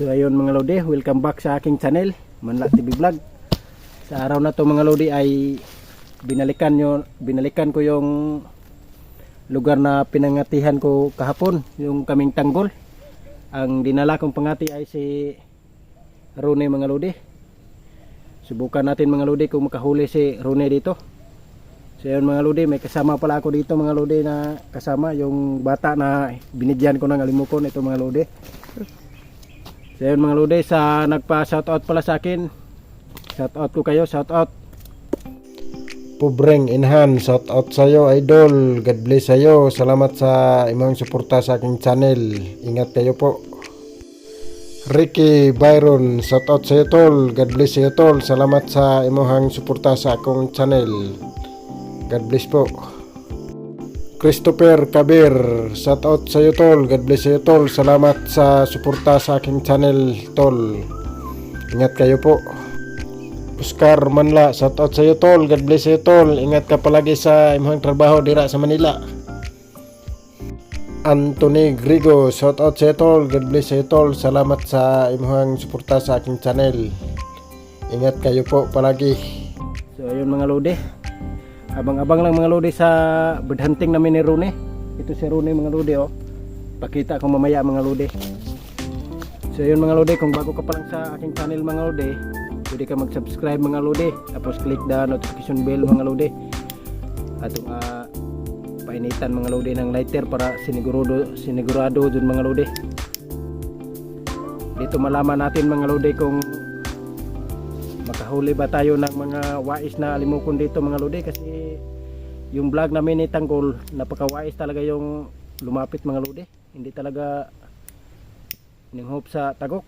So ayun mga lodi, welcome back sa aking channel, Manla TV Vlog. Sa araw na to mga lodi ay binalikan nyo, binalikan ko yung lugar na pinangatihan ko kahapon, yung kaming tanggol. Ang dinala kong pangati ay si Rone mga lodi. Subukan natin mga lodi kung makahuli si Rone dito. So yun mga lodi, may kasama pala ako dito mga lodi na kasama yung bata na binigyan ko ng alimukon ito mga lodi. So yun mga lodi, sa nagpa shoutout pala sa akin. Shoutout ko kayo, shoutout. Pubreng Inhan, shout out sa iyo idol. God bless sa iyo. Salamat sa imong suporta sa aking channel. Ingat kayo po. Ricky Byron, shout out sa iyo tol. God bless sa iyo tol. Salamat sa imong suporta sa akong channel. God bless po. Christopher Kabir, shout out sa iyo tol. God bless sa iyo tol. Salamat sa suporta sa aking channel tol. Ingat kayo po. Oscar Manla, shout out sa iyo tol. God bless sa iyo tol. Ingat ka palagi sa imong trabaho dira sa Manila. Anthony Grigo, shout out sa iyo tol. God bless sa iyo tol. Salamat sa imong suporta sa aking channel. Ingat kayo po palagi. So ayun mga lodi. Abang-abang lang mga lodi sa bird hunting namin ni Rune. Ito si Rune mga lodi oh. Pakita ko mamaya mga lodi. So ayun mga lodi, kung bago ka pa lang sa aking channel mga lodi, pwede ka mag-subscribe mga lodi. Tapos click the notification bell mga lodi. At uh, painitan mga lodi ng lighter para sinigurado sinigurado dun mga lodi. Dito malaman natin mga lodi kung makahuli ba tayo ng mga wais na alimukon dito mga lodi? Kasi yung vlog namin ni Tanggol napakawais talaga yung lumapit mga lodi. Hindi talaga hope sa tagok.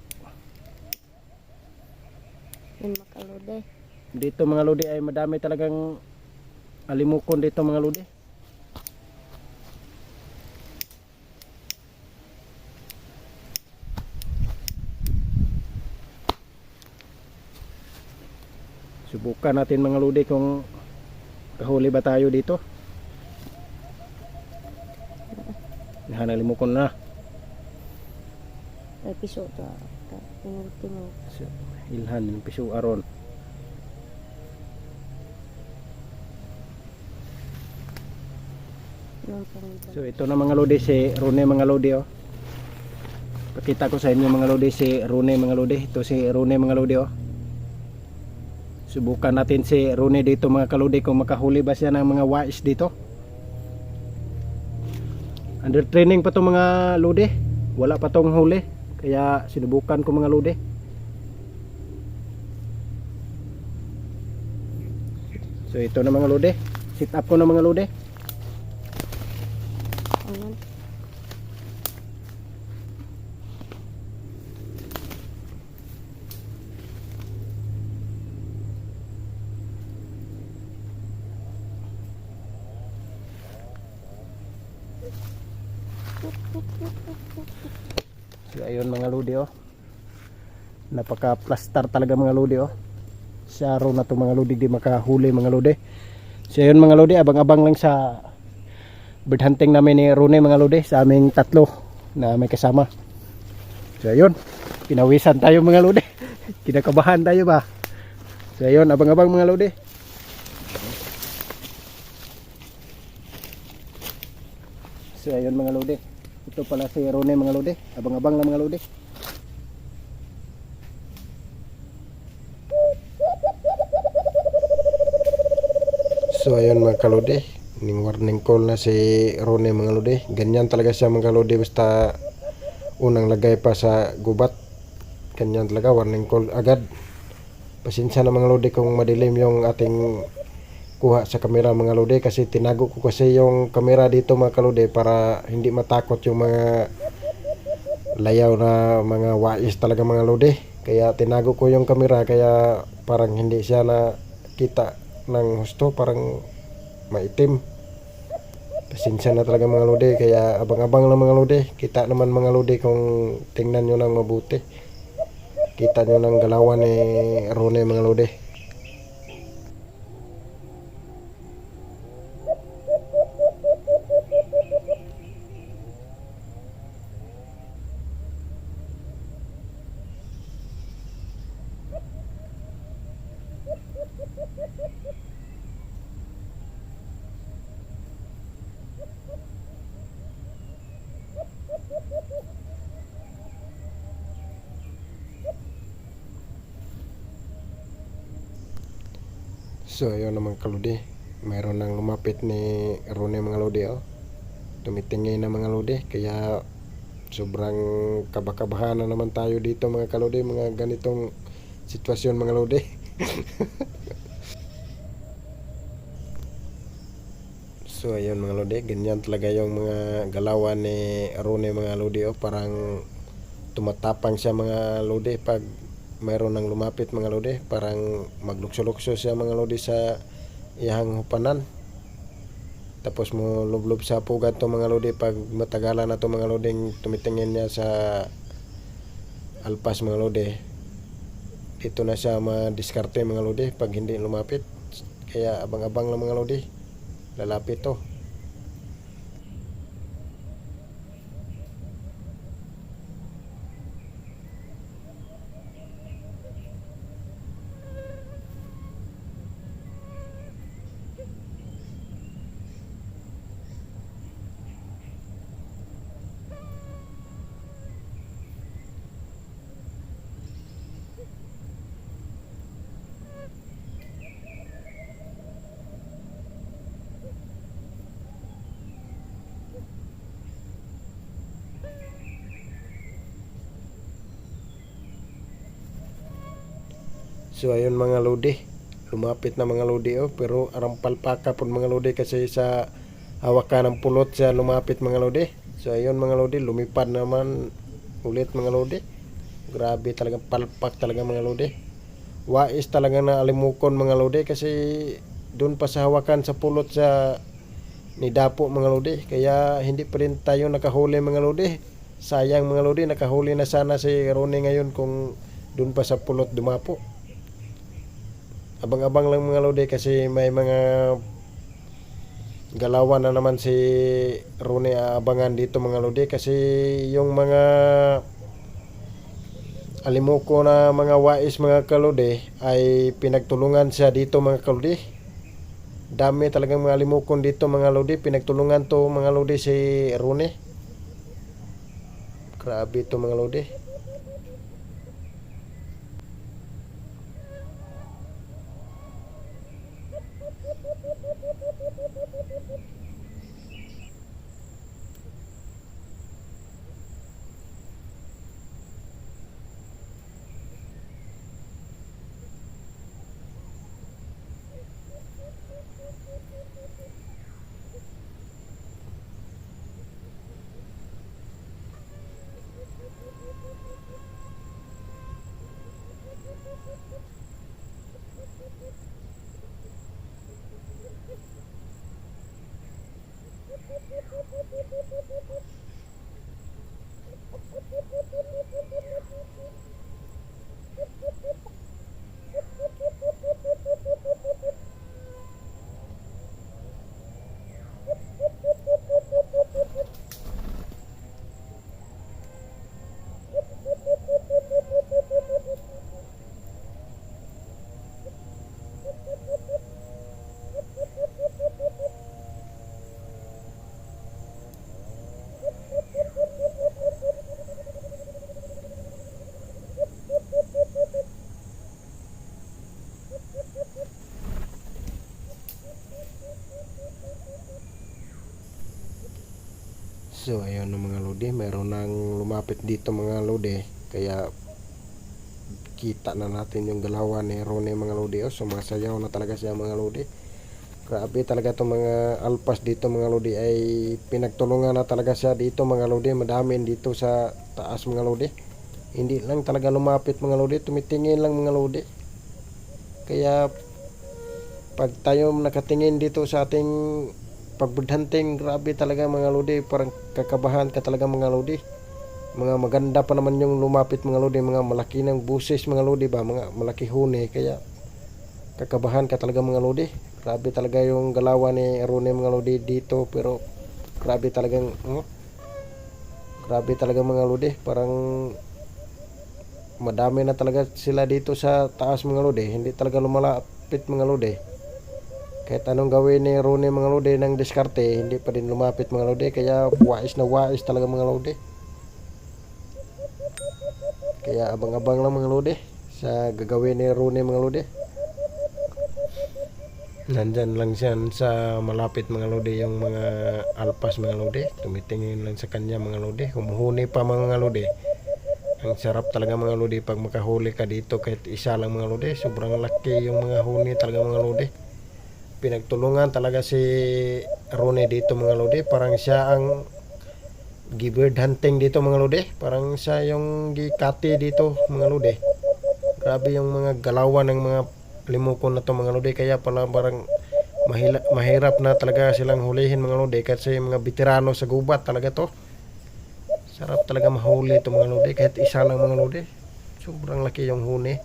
Yung makalode. dito mga lodi ay madami talagang alimukon dito mga lodi subukan natin mga lodi kung kahuli ba tayo dito nahanalimukan na Ay, piso to. Tingog-tingog. So, ilhan ng piso aron. So ito na mga lodi si Rune mga lodi oh. Pakita ko sa inyo mga lodi si Rune mga lodi. Ito si Rune mga lodi oh. Subukan natin si Rune dito mga kalodi kung makahuli ba siya ng mga wais dito. Under training pa to mga lodi. Wala pa tong huli. Kaya sinubukan ko mga lodi. So ito na mga lodi. Sit up ko na mga lodi. So ayun mga lodi oh. Napaka plastar talaga mga lodi oh. Sa araw na to mga lodi di makahuli mga lodi. So ayun mga lodi abang-abang lang sa bird hunting namin ni Rune mga lodi sa aming tatlo na may kasama. So ayun, pinawisan tayo mga lodi. Kinakabahan tayo ba? So ayun, abang-abang mga lodi. So ayun mga lodi. Ito pala si Rone mga lodi. Abang-abang lang mga lodi. So ayun mga kalodi, ning warning call na si Rone mga lodi. Ganyan talaga siya mga kalodi basta unang lagay pa sa gubat. Ganyan talaga warning call agad. Pasensya na mga lodi kung madilim yung ating kuha sa kamera mga lodi kasi tinago ko kasi yung kamera dito mga kalodi para hindi matakot yung mga layaw na mga wais talaga mga lodi. Kaya tinago ko yung kamera kaya parang hindi siya na kita ng husto parang maitim. Pasensya na talaga mga lodi kaya abang-abang lang mga lodi kita naman mga lodi kung tingnan nyo ng mabuti. Kita nyo ng galawan ni Rone mga lodi So ayun naman kaludi. Mayroon nang lumapit ni Rone mga lodi oh. Tumitingin na mga lodi kaya sobrang kabakabahan na naman tayo dito mga kalodi mga ganitong sitwasyon mga lodi. so ayun mga lodi, ganyan talaga yung mga galawan ni Rone mga lodi oh. Parang tumatapang siya mga lodi pag mayroon nang lumapit mga lodi. Parang maglukso-lukso siya mga lodi sa iyang hupanan. Tapos mo lublob sa pugat to mga lodi. Pag matagalan na to mga loding tumitingin niya sa alpas mga lodi. Dito na siya madiskarte mga lodi pag hindi lumapit. Kaya abang-abang lang mga lodi. Lalapit to So ayun mga lodi, lumapit na mga lodi oh, pero arang palpaka po mga lodi kasi sa hawakan ng pulot siya lumapit mga lodi. So ayun mga lodi, lumipad naman ulit mga lodi. Grabe talaga palpak talaga mga lodi. Wais talaga na alimukon mga lodi kasi doon pa sa hawakan sa pulot sa ni Dapo mga lodi. Kaya hindi pa rin tayo nakahuli mga lodi. Sayang mga lodi, nakahuli na sana si Ronnie ngayon kung doon pa sa pulot dumapo abang-abang lang mga lodi kasi may mga galawan na naman si Rune abangan dito mga lodi kasi yung mga alimuko na mga wais mga kalodi ay pinagtulungan siya dito mga kalodi. Dami talagang mga alimukon dito mga lodi pinagtulungan to mga lodi si Rune. Grabe to mga lodi So ayun no, mga lodi, mayroon nang lumapit dito mga lodi. Kaya kita na natin yung galawan ni Rone mga lodi. Oh, sumasayaw na talaga siya mga lodi. Grabe talaga itong mga alpas dito mga lodi ay pinagtulungan na talaga siya dito mga lodi. Madami dito sa taas mga lodi. Hindi lang talaga lumapit mga lodi, tumitingin lang mga lodi. Kaya pag tayo nakatingin dito sa ating pagbudhanting grabe talaga mga lodi. Parang kakabahan ka talaga mga lodi. Mga maganda pa naman yung lumapit mga lodi. Mga malaki ng buses mga lodi ba? Mga malaki huni. Kaya kakabahan ka talaga mga lodi. Grabe talaga yung galawan ni Rone mga lodi dito. Pero grabe talagang ano, grabe talaga mga lodi. Parang madami na talaga sila dito sa taas mga lodi. Hindi talaga lumalapit mga lodi kahit anong gawin ni Rone mga lodi ng diskarte, hindi pa din lumapit mga lodi. Kaya wais na wais talaga mga lodi. Kaya abang-abang lang mga lodi sa gagawin ni Rone mga lodi. Nandyan lang siya sa malapit mga lodi yung mga alpas mga lodi. Tumitingin lang sa kanya mga lodi. Humuhuni pa mga lodi. Ang sarap talaga mga lodi pag makahuli ka dito kahit isa lang mga lodi. Sobrang laki yung mga huni talaga mga lodi. Pinagtulungan talaga si Rone dito mga lodi. Parang siya ang gibird hunting dito mga lodi. Parang siya yung gikati dito mga lodi. Grabe yung mga galawan ng mga limukon na to mga lodi. Kaya pala parang mahila, mahirap na talaga silang hulihin mga lodi. Kasi mga veterano sa gubat talaga to. Sarap talaga mahuli ito mga lodi. Kahit isa lang mga lodi. Sobrang laki yung huni.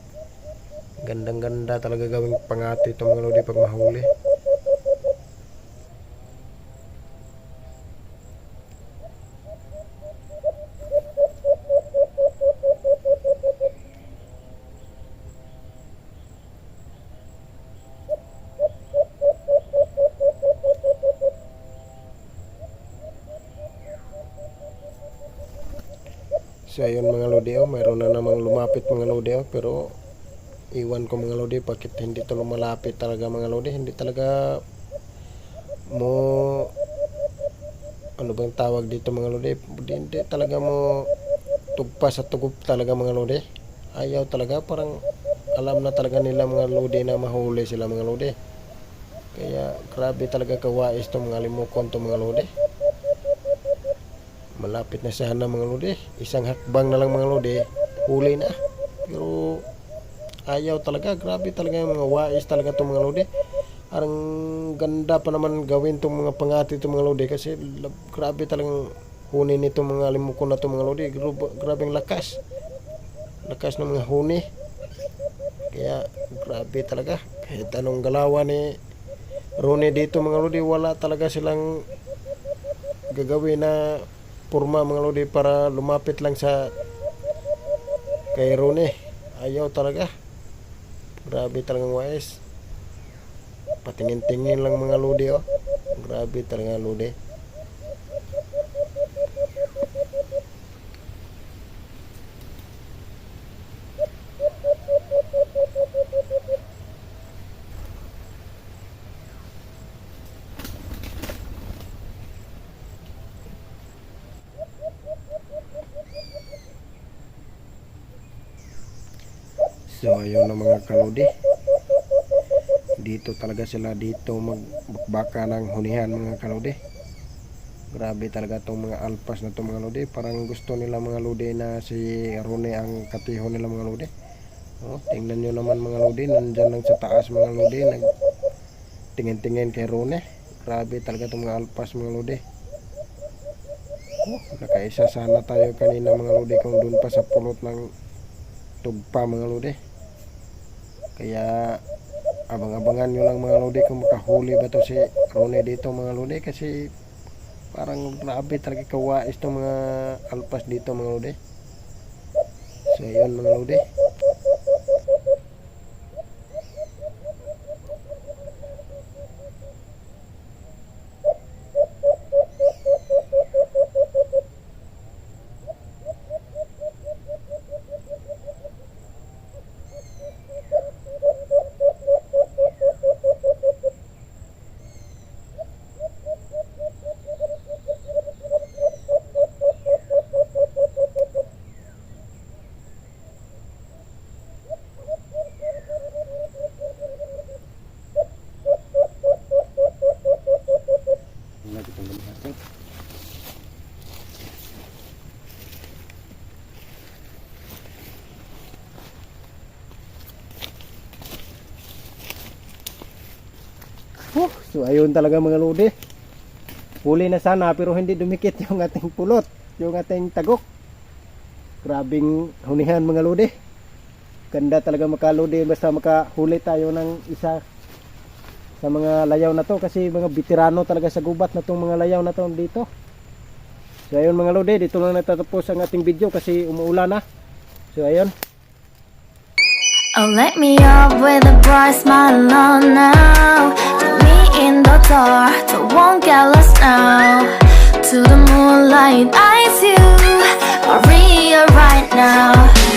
Gandang ganda talaga gawing pangati ito mga lodi pag mahuli. So ayun mga lodi oh, mayroon na namang lumapit mga lodi oh, pero iwan ko mga lodi bakit hindi to lumalapit talaga mga lodi? Hindi talaga mo ano bang tawag dito mga lodi? Hindi, talaga mo tugpa sa tugup talaga mga lodi. Ayaw talaga parang alam na talaga nila mga lodi na mahuli sila mga lodi. Kaya grabe talaga kawais to mga limukon to mga lodi. Malapit na sana mga lodi. Isang hakbang na lang mga lodi. Huli na. Pero ayaw talaga. Grabe talaga yung mga wais talaga itong mga lodi ang ganda pa naman gawin itong mga pangati itong mga lodi kasi grabe talagang huni nito mga limukon na itong mga Grab- grabe ang lakas. Lakas ng mga huni. Kaya grabe talaga. Kahit anong galawan ni Rone dito mga lodi wala talaga silang gagawin na purma mga lodi para lumapit lang sa kay Rone ayaw talaga grabe talagang wais patingin-tingin lang mga lodi oh. Grabe talaga lodi So ayun na mga kalodi. Dito talaga sila dito magbaka ng hunihan mga kalodi. Grabe talaga tong mga alpas na tong mga lodi. Parang gusto nila mga lodi na si Rone ang katiho nila mga lodi. Oh, tingnan nyo naman mga lodi. Nandyan lang sa taas mga lodi. Nag tingin-tingin kay Rone. Grabe talaga tong mga alpas mga lodi. Oh, nakaisa sana tayo kanina mga lodi kung doon pa sa pulot ng tugpa mga lodi. Kaya abang-abangan nyo lang mga lodi kung makahuli ba to si Rone dito mga lodi kasi parang grabe talaga kawais itong mga alpas dito mga lodi. So ayun mga lodi. So ayun talaga mga lodi. Huli na sana pero hindi dumikit yung ating pulot, yung ating tagok. Grabing hunihan mga lodi. Ganda talaga makalodi basta makahuli tayo ng isa sa mga layaw na to kasi mga veterano talaga sa gubat na tong mga layaw na to dito. So ayun mga lodi, dito lang natatapos ang ating video kasi umuulan na. So ayun. Oh, let me up with a bright smile on now. In the dark, so won't get lost now. To the moonlight, eyes you, Maria right now.